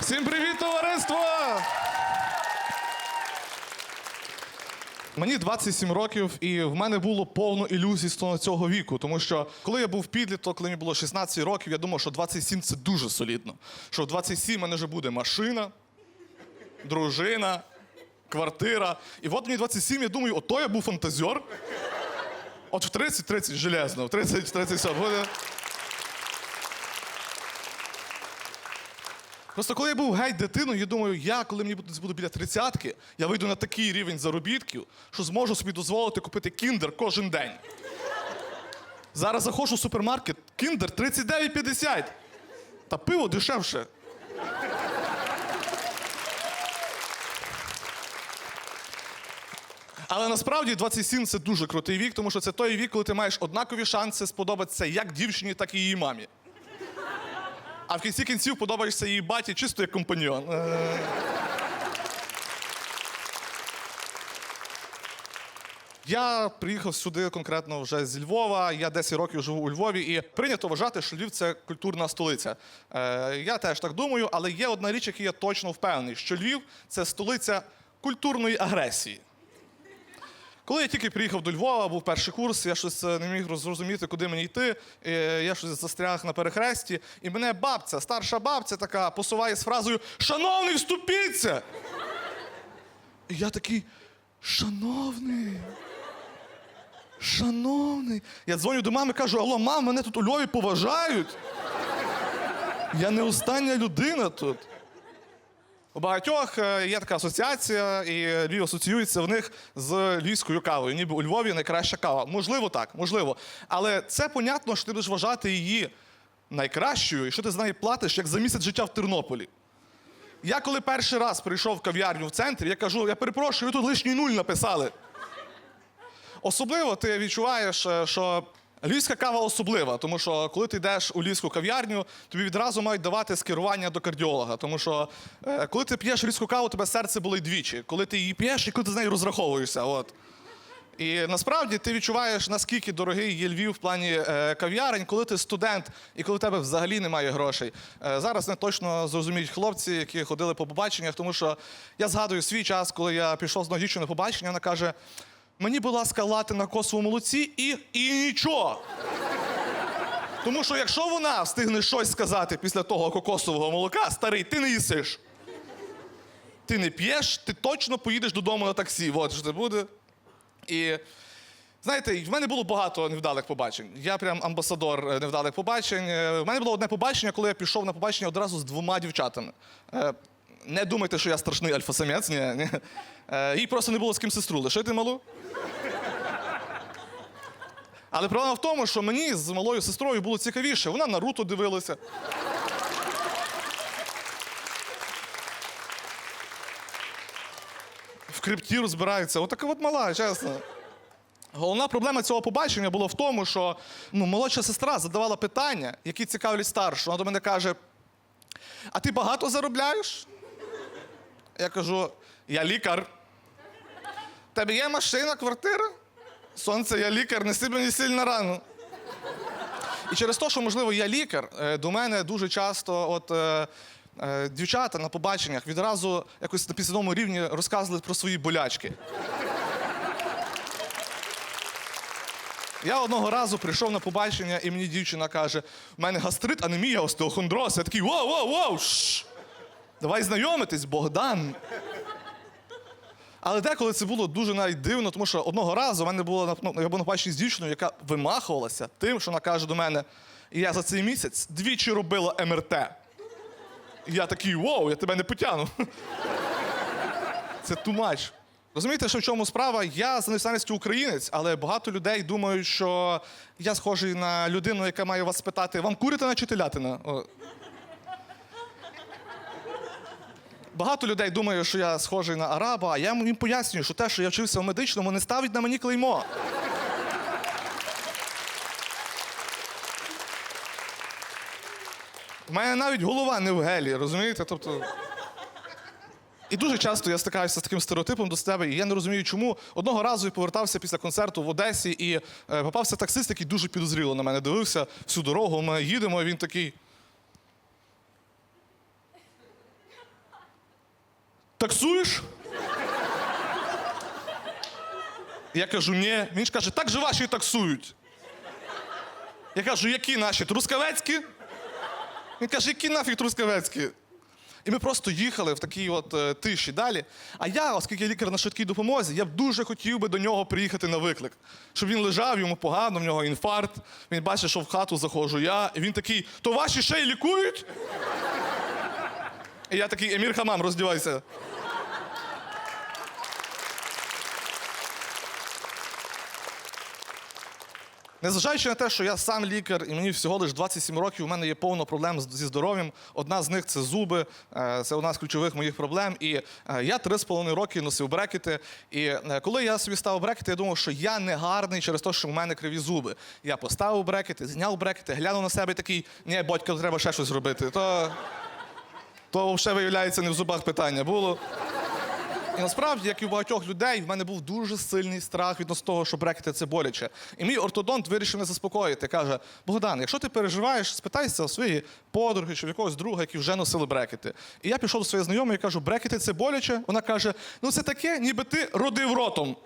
Всім привіт, товариство! Мені 27 років, і в мене було повно ілюзій стосовно цього віку. Тому що коли я був підліток, коли мені було 16 років, я думав, що 27 це дуже солідно. Що в 27 в мене вже буде машина, дружина, квартира. І от мені 27, я думаю, ото я був фантазер. От в 30-30 железно, в 30-30 все буде. Просто коли я був геть дитиною, я думаю, я, коли мені буде- біля тридцятки, я вийду на такий рівень заробітків, що зможу собі дозволити купити кіндер кожен день. Зараз заходжу в супермаркет, кіндер 39,50. Та пиво дешевше. Але насправді 27 це дуже крутий вік, тому що це той вік, коли ти маєш однакові шанси сподобатися як дівчині, так і її мамі. А в кінці кінців подобаєшся її баті чисто як компаньйон. Е. Я приїхав сюди конкретно вже зі Львова. Я 10 років живу у Львові, і прийнято вважати, що Львів це культурна столиця. Е, я теж так думаю, але є одна річ, яку я точно впевнений, що Львів це столиця культурної агресії. Коли я тільки приїхав до Львова, був перший курс, я щось е, не міг зрозуміти, куди мені йти. Е, Я щось застряг на перехресті, і мене бабця, старша бабця така, посуває з фразою Шановний, вступіться! І я такий, шановний. Шановний. Я дзвоню до мами кажу: алло, мам, мене тут у Львові поважають. Я не остання людина тут. У багатьох е, є така асоціація, і Львів асоціюється в них з львівською кавою. Ніби у Львові найкраща кава. Можливо, так, можливо. Але це понятно, що ти будеш вважати її найкращою, і що ти за неї платиш як за місяць життя в Тернополі. Я коли перший раз прийшов в кав'ярню в центрі, я кажу: я перепрошую, ви тут лишній нуль написали. Особливо ти відчуваєш, е, що львівська кава особлива, тому що коли ти йдеш у львівську кав'ярню, тобі відразу мають давати скерування до кардіолога. Тому що е, коли ти п'єш львівську каву, тебе серце болить двічі. Коли ти її п'єш і коли ти з нею розраховуєшся. От. І насправді ти відчуваєш, наскільки дорогий є Львів в плані е, кав'ярень, коли ти студент і коли в тебе взагалі немає грошей. Е, зараз не точно зрозуміють хлопці, які ходили по побаченнях, тому що я згадую свій час, коли я пішов з на побачення, вона каже: мені, будь ласка, лати на косовому молоці і, і нічого. Тому що якщо вона встигне щось сказати після того кокосового молока, старий, ти не їсиш. Ти не п'єш, ти точно поїдеш додому на таксі. От що це буде. І знаєте, в мене було багато невдалих побачень. Я прям амбасадор е, невдалих побачень. Е, В мене було одне побачення, коли я пішов на побачення одразу з двома дівчатами. Е, Не думайте, що я страшний альфа-самець, ні, ні. Е, Їй просто не було з ким сестру лишити малу. Але проблема в тому, що мені з малою сестрою було цікавіше. Вона Наруто дивилася. В крипті розбирається. Отака от мала, чесно. Головна проблема цього побачення була в тому, що ну, молодша сестра задавала питання, які цікавлять старшу. Вона до мене каже: А ти багато заробляєш? Я кажу: я лікар. Тебе є машина, квартира? Сонце, я лікар, неси мені сильно рану. І через те, що, можливо, я лікар, е, до мене дуже часто от, е, е, дівчата на побаченнях відразу якось на підсвідомому рівні розказували про свої болячки. Я одного разу прийшов на побачення, і мені дівчина каже: у мене гастрит, анемія, остеохондроз. Я такий воу, воу, воу, шш. Давай знайомитись, Богдан. Але деколи це було дуже навіть дивно, тому що одного разу в мене було на- ну, я був на побаченні з дівчиною, яка вимахувалася тим, що вона каже до мене: і я за цей місяць двічі робила МРТ. І я такий, воу, я тебе не потягну. Це much. Розумієте, що в чому справа? Я за національністю українець, але багато людей думають, що я схожий на людину, яка має вас спитати, вам курятина чи телятина? О. Багато людей думає, що я схожий на араба, а я їм пояснюю, що те, що я вчився в медичному, не ставить на мені клеймо. У мене навіть голова не в гелі, розумієте? Тобто. І дуже часто я стикаюся з таким стереотипом до себе, і я не розумію, чому. Одного разу я повертався після концерту в Одесі, і е, попався таксист, який дуже підозріло на мене дивився всю дорогу. Ми їдемо, і він такий. Таксуєш? Я кажу, ні. Він ж каже, так же ваші таксують. Я кажу, які наші? Трускавецькі? Він каже, які нафіг трускавецькі? І ми просто їхали в такій от е, тиші далі. А я, оскільки я лікар на швидкій допомозі, я б дуже хотів би до нього приїхати на виклик. Щоб він лежав, йому погано, в нього інфаркт. Він бачить, що в хату заходжу я. І він такий: то ваші ще й лікують? І я такий, Емір Хамам, роздівайся. Незважаючи на те, що я сам лікар, і мені всього лише 27 років, у мене є повно проблем зі здоров'ям. Одна з них це зуби, е, це одна з ключових моїх проблем. І е, я три з половиною роки носив брекети. І е, коли я собі ставив брекети, я думав, що я не гарний через те, що в мене криві зуби. Я поставив брекети, зняв брекети, глянув на себе і такий, ні, батько, треба ще щось зробити. То, то вже, виявляється, не в зубах питання було. І насправді, як і у багатьох людей, в мене був дуже сильний страх відносно того, що брекети це боляче. І мій ортодонт вирішив мене заспокоїти. Каже: Богдан, якщо ти переживаєш, спитайся у своєї подруги чи в якогось друга, які вже носили брекети. І я пішов до своєї знайомої і кажу, брекети це боляче. Вона каже: ну це таке, ніби ти родив ротом.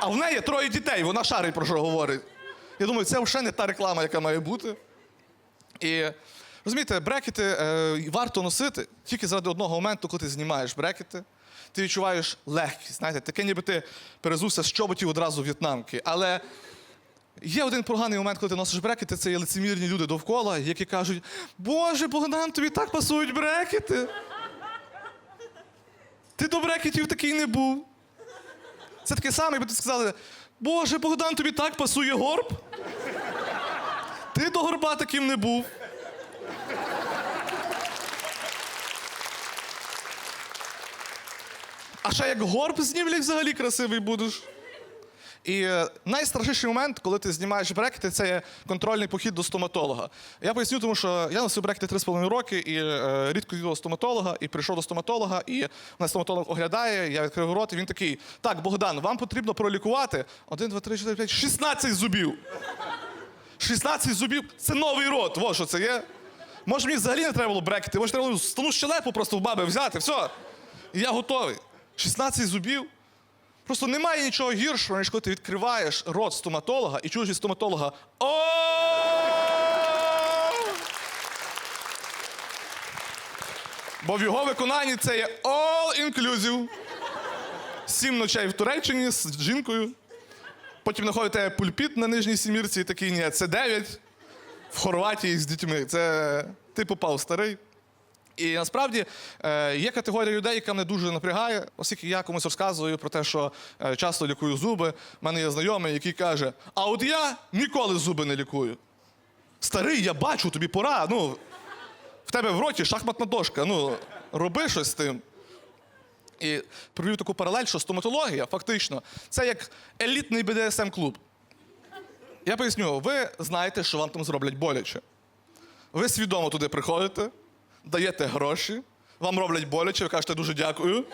А в неї троє дітей, вона шарить про що говорить. Я думаю, це вже не та реклама, яка має бути. І розумієте, брекети е, варто носити тільки заради одного моменту, коли ти знімаєш брекети. Ти відчуваєш легкість, знаєте, таке, ніби ти перезувся з чоботів одразу в в'єтнамки. Але є один поганий момент, коли ти носиш брекети, це є лицемірні люди довкола, які кажуть: Боже, Богдан, тобі так пасують брекети. Ти до брекетів такий не був. Це таке саме, якби ти сказали: Боже, Богдан, тобі так пасує горб. Ти до горба таким не був. А ще як горб знімлять, взагалі красивий будеш. І е, найстрашніший момент, коли ти знімаєш брекети, це є контрольний похід до стоматолога. Я поясню, тому що я носив брекети 3,5 роки і е, рідко йду до стоматолога, і прийшов до стоматолога, і мене стоматолог оглядає, я відкрив рот, і він такий: так, Богдан, вам потрібно пролікувати 1, 2, 3, 4, 5, 16 зубів. 16 зубів це новий рот. Во що це є. Може, мені взагалі не треба було брекети, може, треба було стану щелепу просто в баби взяти, все. І я готовий. 16 зубів. Просто немає нічого гіршого, ніж коли ти відкриваєш рот стоматолога і чуєш від стоматолога о Бо в його виконанні це є all inclusive. Сім ночей в Туреччині з жінкою. Потім знаходите пульпіт на нижній сімірці і такий, ні, це 9 в Хорватії з дітьми. Це ти попав старий. І насправді е, є категорія людей, яка мене дуже напрягає, оскільки я комусь розказую про те, що е, часто лікую зуби. У мене є знайомий, який каже: А от я ніколи зуби не лікую. Старий, я бачу, тобі пора. Ну, в тебе в роті шахматна дошка. Ну, роби щось з тим. І привів таку паралель, що стоматологія фактично це як елітний БДСМ-клуб. Я поясню, ви знаєте, що вам там зроблять боляче. Ви свідомо туди приходите, даєте гроші, вам роблять боляче, ви кажете дуже дякую.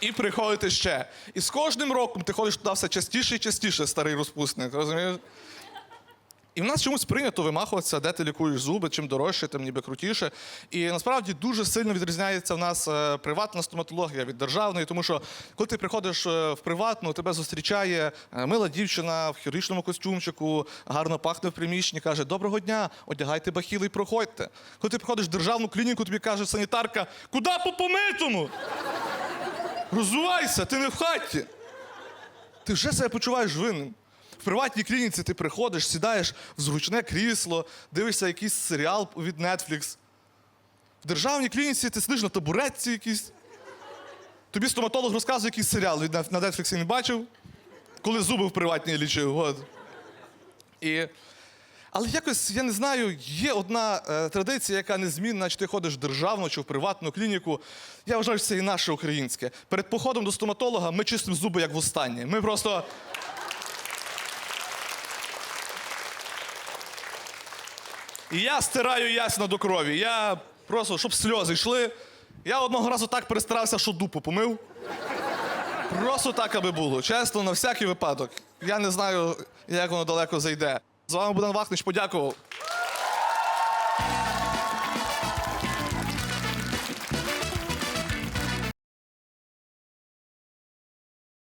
І приходите ще. І з кожним роком ти ходиш туди все частіше і частіше, старий розпусник, розумієш? І в нас чомусь прийнято вимахуватися, де ти лікуєш зуби, чим дорожче, тим ніби крутіше. І насправді дуже сильно відрізняється в нас е, приватна стоматологія від державної, тому що коли ти приходиш е, в приватну, тебе зустрічає е, мила дівчина в хірургічному костюмчику, гарно пахне в приміщенні, каже: Доброго дня, одягайте бахіли і проходьте. Коли ти приходиш в державну клініку, тобі каже санітарка, куди по помитому? Розувайся, ти не в хаті. Ти вже себе почуваєш винним. В приватній клініці ти приходиш, сідаєш в зручне крісло, дивишся якийсь серіал від Netflix. В державній клініці ти сидиш на табуретці якійсь. Тобі стоматолог розказує якийсь серіал від на Netflix не бачив, коли зуби в приватній лічив. От. І... Але якось, я не знаю, є одна е, традиція, яка незмінна, чи ти ходиш в державну чи в приватну клініку. Я вважаю, що це і наше українське. Перед походом до стоматолога ми чистимо зуби як в востаннє. Ми просто. І я стираю ясно до крові. Я просто, щоб сльози йшли. Я одного разу так перестарався, що дупу помив. Просто так, аби було. Чесно, на всякий випадок. Я не знаю, як воно далеко зайде. З вами Богдан Вахнич, подякував.